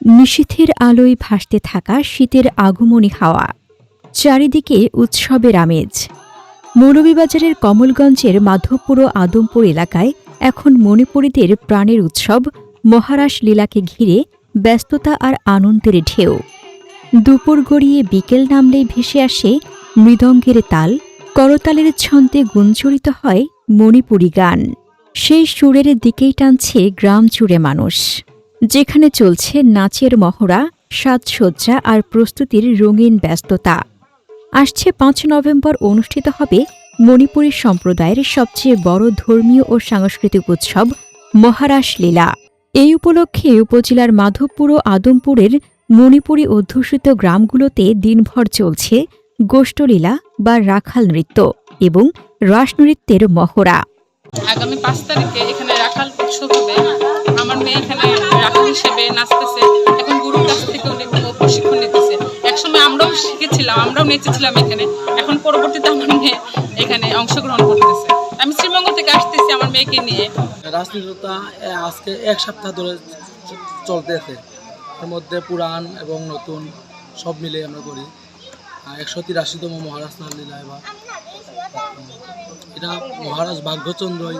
নিশীথের আলোয় ভাসতে থাকা শীতের আগমনী হাওয়া, চারিদিকে উৎসবের আমেজ। মৌলভীবাজারের কমলগঞ্জের মাধবপুর আদমপুর এলাকায় এখন মণিপুরীদের প্রাণের উৎসব মহারাস লীলাকে ঘিরে ব্যস্ততা আর আনন্দের ঢেউ। দুপুর গড়িয়ে বিকেল নামলেই ভেসে আসে মৃদঙ্গের তাল, করতালের ছন্দে গুঞ্জরিত হয় মণিপুরী গান। সেই সুরের দিকেই টানছে গ্রাম জুড়ে মানুষ। যেখানে চলছে নাচের মহড়া, সাজসজ্জা আর প্রস্তুতির রঙিন ব্যস্ততা। আসছে পাঁচ নভেম্বর অনুষ্ঠিত হবে মণিপুরী সম্প্রদায়ের সবচেয়ে বড় ধর্মীয় ও সাংস্কৃতিক উৎসব মহারাস লীলা। এই উপলক্ষে উপজেলার মাধবপুর ও আদমপুরের মণিপুরী অধ্যুষিত গ্রামগুলোতে দিনভর চলছে গোষ্ঠলীলা বা রাখাল নৃত্য এবং রাসনৃত্যের মহড়া। আগামী পাঁচ তারিখে এখানে রাখাল উৎসব হবে নাচতেছে এখন গুরুর কাছ থেকে অনেক প্রশিক্ষণ নিতেছে। একসময় আমরাও শিখেছিলাম, আমরাও নেচেছিলাম এখানে। এখন পরবর্তীতে আমার মেয়ে এখানে অংশগ্রহণ করতেছে। আমি শ্রীমঙ্গল থেকে আসতেছি আমার মেয়েকে নিয়ে। রাজনীতিটা আজকে এক সপ্তাহ ধরে চলতেছে। এর মধ্যে পুরাণ এবং নতুন সব মিলে আমরা করি। একশো তিরাশিতম মহারাজ লীলা এবার। এটা মহারাজ ভাগ্যচন্দ্রই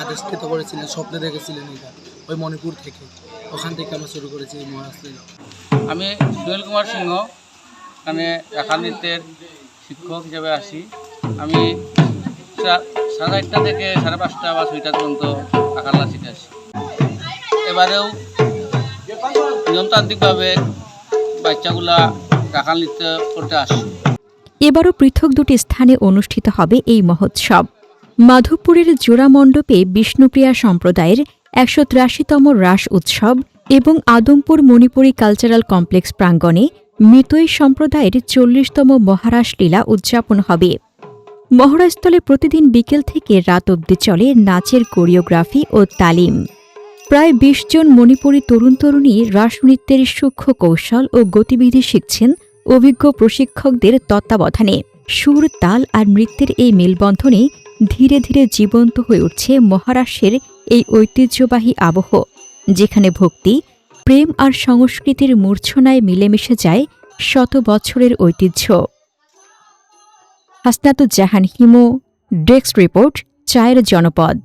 আদেশকৃত করেছিলেন, স্বপ্নে দেখেছিলেন এটা, ওই মণিপুর থেকে। ওখান থেকে আমরা শুরু করেছি এই মহারাজ লীলা আমি জুয়েল কুমার সিংহ এখানে রাখাল শিক্ষক হিসেবে আসি। আমি সাড়ে আটটা থেকে সাড়ে পাঁচটা বা ছয়টা পর্যন্ত শিখে আসি। এবারেও নিয়মতান্ত্রিকভাবে বাচ্চাগুলা রাখাল নৃত্য করতে আসে। এবারও পৃথক দুটি স্থানে অনুষ্ঠিত হবে এই মহোৎসব। মাধবপুরের জোড়া মণ্ডপে বিষ্ণুপ্রিয়া সম্প্রদায়ের একশো ত্রাশিতম রাস উৎসব এবং আদমপুর মণিপুরী কালচারাল কমপ্লেক্স প্রাঙ্গণে মৃতই সম্প্রদায়ের চল্লিশতম মহারাস লীলা উদযাপন হবে। মহারাজস্থলে প্রতিদিন বিকেল থেকে রাত অবধি চলে নাচের কোরিওগ্রাফি ও তালিম। প্রায় বিশ জন মণিপুরী তরুণ তরুণী রাসনৃত্যের সূক্ষ্ম কৌশল ও গতিবিধি শিখছেন অভিজ্ঞ প্রশিক্ষকদের তত্ত্বাবধানে। সুর, তাল আর নৃত্যের এই মেলবন্ধনে ধীরে ধীরে জীবন্ত হয়ে উঠছে মহারাষ্ট্রের এই ঐতিহ্যবাহী আবহ, যেখানে ভক্তি, প্রেম আর সংস্কৃতির মূর্ছনায় মিলেমিশে যায় শত বছরের ঐতিহ্য। হাসনাতুজ্জাহান হিমো, ডেস্ক রিপোর্ট, চায়ের জনপদ।